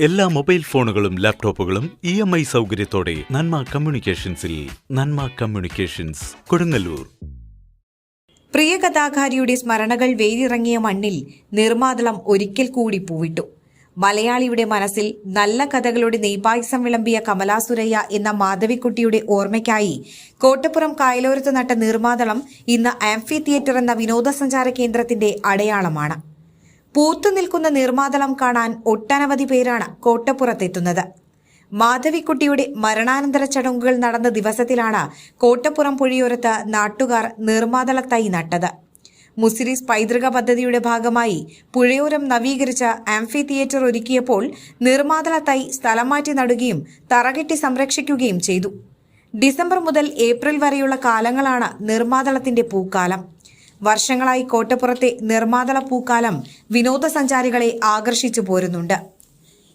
എല്ലാ മൊബൈൽ ഫോണുകളും ലാപ്ടോപ്പുകളും ഇ എം ഐ സൗകര്യത്തോടെ നന്മ കമ്മ്യൂണിക്കേഷൻസിൽ നന്മ കമ്മ്യൂണിക്കേഷൻസ് കൊടുങ്ങല്ലൂർ. പ്രിയ കഥാകാരിയുടെ സ്മരണകൾ വേരിറങ്ങിയ മണ്ണിൽ നിർമാതളം ഒരിക്കൽ കൂടി പൂവിട്ടു. മലയാളിയുടെ മനസ്സിൽ നല്ല കഥകളുടെ നെയ്പായസം വിളമ്പിയ കമലാസുരയ്യ എന്ന മാധവിക്കുട്ടിയുടെ ഓർമ്മയ്ക്കായി കോട്ടപ്പുറം കായലോരത്ത് നട്ട നിർമാതളം ഇന്ന് ആംഫി തിയേറ്റർ എന്ന വിനോദസഞ്ചാര കേന്ദ്രത്തിന്റെ അടയാളമാണ്. പൂത്തു നിൽക്കുന്ന നീർമാതളം കാണാൻ ഒട്ടനവധി പേരാണ് കോട്ടപ്പുറത്തെത്തുന്നത്. മാധവിക്കുട്ടിയുടെ മരണാനന്തര ചടങ്ങുകൾ നടന്ന ദിവസത്തിലാണ് കോട്ടപ്പുറം പുഴയോരത്ത് നാട്ടുകാർ നിർമാതള തൈ നട്ടത്. മുസിരീസ് പൈതൃക പദ്ധതിയുടെ ഭാഗമായി പുഴയോരം നവീകരിച്ച ആംഫി തിയേറ്റർ ഒരുക്കിയപ്പോൾ നിർമാതള തൈ സ്ഥലം മാറ്റി നടുകയും തറകെട്ടി സംരക്ഷിക്കുകയും ചെയ്തു. ഡിസംബർ മുതൽ ഏപ്രിൽ വരെയുള്ള കാലങ്ങളാണ് നിർമാതളത്തിന്റെ പൂക്കാലം. വർഷങ്ങളായി കോട്ടപ്പുറത്തെ നിർമാതള പൂക്കാലം വിനോദസഞ്ചാരികളെ ആകർഷിച്ചു പോരുന്നുണ്ട്.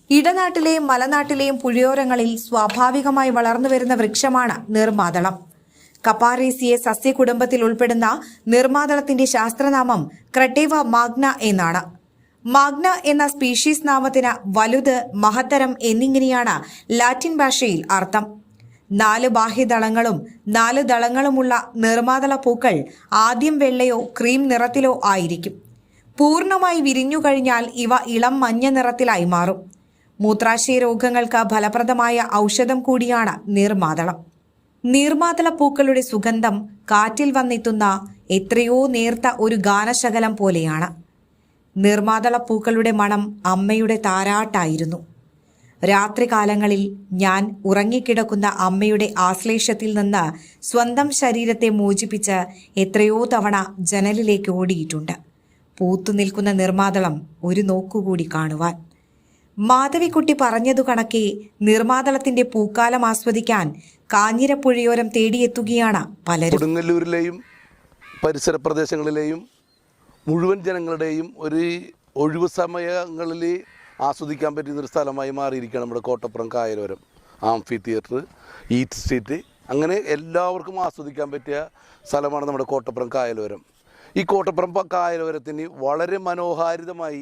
ഇടനാട്ടിലെയും മലനാട്ടിലെയും പുഴയോരങ്ങളിൽ സ്വാഭാവികമായി വളർന്നുവരുന്ന വൃക്ഷമാണ് നിർമാതളം കപ്പാറേസിയെ സസ്യകുടുംബത്തിൽ ഉൾപ്പെടുന്ന നിർമാതളത്തിന്റെ ശാസ്ത്രനാമം ക്രട്ടേവ മാഗ്ന എന്നാണ്. മാഗ്ന എന്ന സ്പീഷീസ് നാമത്തിന് വലുത് മഹത്തരം എന്നിങ്ങനെയാണ് ലാറ്റിൻ ഭാഷയിൽ അർത്ഥം. നാല് ബാഹ്യദളങ്ങളും നാല് ദളങ്ങളുമുള്ള നിർമാതള പൂക്കൾ ആദ്യം വെള്ളയോ ക്രീം നിറത്തിലോ ആയിരിക്കും. പൂർണമായി വിരിഞ്ഞു കഴിഞ്ഞാൽ ഇവ ഇളം മഞ്ഞ നിറത്തിലായി മാറും. മൂത്രാശയ രോഗങ്ങൾക്ക് ഫലപ്രദമായ ഔഷധം കൂടിയാണ് നീർമാതളം നീർമാതള പൂക്കളുടെ സുഗന്ധം കാറ്റിൽ വന്നെത്തുന്ന എത്രയോ നേർത്ത ഒരു ഗാനശകലം പോലെയാണ്. നീർമാതള പൂക്കളുടെ മണം അമ്മയുടെ താരാട്ടായിരുന്നു. രാത്രികാലങ്ങളിൽ ഞാൻ ഉറങ്ങിക്കിടക്കുന്ന അമ്മയുടെ ആശ്ലേഷത്തിൽ നിന്ന് സ്വന്തം ശരീരത്തെ മോചിപ്പിച്ച് എത്രയോ തവണ ജനലിലേക്ക് ഓടിയിട്ടുണ്ട്. പൂത്തു നിൽക്കുന്ന നിർമാതളം ഒരു നോക്കുകൂടി കാണുവാൻ. മാധവിക്കുട്ടി പറഞ്ഞതു കണക്കെ നിർമാതളത്തിന്റെ പൂക്കാലം ആസ്വദിക്കാൻ കാഞ്ഞിരപ്പുഴയോരം തേടിയെത്തുകയാണ് പലരും. കൊടുങ്ങല്ലൂരിലെയും പരിസര പ്രദേശങ്ങളിലെയും മുഴുവൻ ജനങ്ങളുടെയും ഒരു ഒഴിവു സമയങ്ങളിൽ ആസ്വദിക്കാൻ പറ്റുന്നൊരു സ്ഥലമായി മാറിയിരിക്കുകയാണ് നമ്മുടെ കോട്ടപ്പുറം കായലോരം ആംഫി തിയേറ്റർ ഈറ്റ് സ്ട്രീറ്റ്. അങ്ങനെ എല്ലാവർക്കും ആസ്വദിക്കാൻ പറ്റിയ സ്ഥലമാണ് നമ്മുടെ കോട്ടപ്പുറം കായലോരം. ഈ കോട്ടപ്പുറം കായലോരത്തിന് വളരെ മനോഹാരിതമായി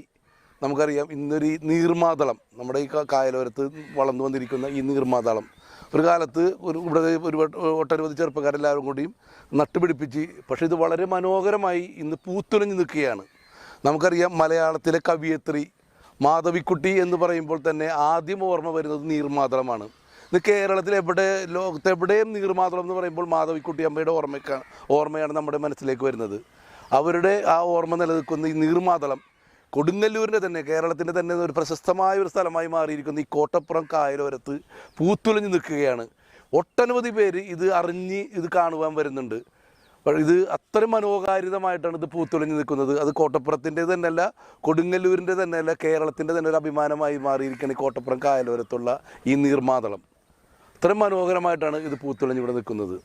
നമുക്കറിയാം ഇന്നൊരു നീർമാതളം നമ്മുടെ ഈ കായലോരത്ത് വളർന്നു വന്നിരിക്കുന്ന ഈ നീർമാതളം. ഒരു കാലത്ത് ഒരു ഇവിടെ ഒരു ഒട്ടനവധി ചെറുപ്പക്കാരെല്ലാവരും കൂടിയും നട്ടുപിടിപ്പിച്ച് പക്ഷേ ഇത് വളരെ മനോഹരമായി ഇന്ന് പൂത്തുലഞ്ഞു നിൽക്കുകയാണ്. നമുക്കറിയാം മലയാളത്തിലെ കവിയത്രി മാധവിക്കുട്ടി എന്ന് പറയുമ്പോൾ തന്നെ ആദ്യം ഓർമ്മ വരുന്നത് നീർമാതളമാണ് ഇന്ന് കേരളത്തിൽ എവിടെ ലോകത്തെവിടെയും നീർമാതളം എന്ന് പറയുമ്പോൾ മാധവിക്കുട്ടി അമ്മയുടെ ഓർമ്മയ്ക്കാണ് ഓർമ്മയാണ് നമ്മുടെ മനസ്സിലേക്ക് വരുന്നത്. അവരുടെ ആ ഓർമ്മ നിലനിൽക്കുന്ന ഈ നീർമാതളം കൊടുങ്ങല്ലൂരിന്റെ തന്നെ കേരളത്തിന്റെ തന്നെ ഒരു പ്രശസ്തമായ ഒരു സ്ഥലമായി മാറിയിരിക്കുന്ന ഈ കോട്ടപ്പുറം കായലോരത്ത് പൂത്തുലഞ്ഞു നിൽക്കുകയാണ്. ഒട്ടനവധി പേര് ഇത് അറിഞ്ഞ് ഇത് കാണുവാൻ വരുന്നുണ്ട്. ഇത് അത്ര മനോഹാരിതമായിട്ടാണ് ഇത് പൂത്തുലഞ്ഞു നിൽക്കുന്നത്. അത് കോട്ടപ്പുറത്തിന്റെ തന്നെയല്ല കൊടുങ്ങല്ലൂരിന്റെ തന്നെയല്ല കേരളത്തിന്റെ തന്നെ ഒരു അഭിമാനമായി മാറിയിരിക്കുന്ന ഈ കോട്ടപ്പുറം കായലോരത്തുള്ള ഈ നീർമാതളം. അത്രയും മനോഹരമായിട്ടാണ് ഇത് പൂത്തുലഞ്ഞ് ഇവിടെ നിൽക്കുന്നത്.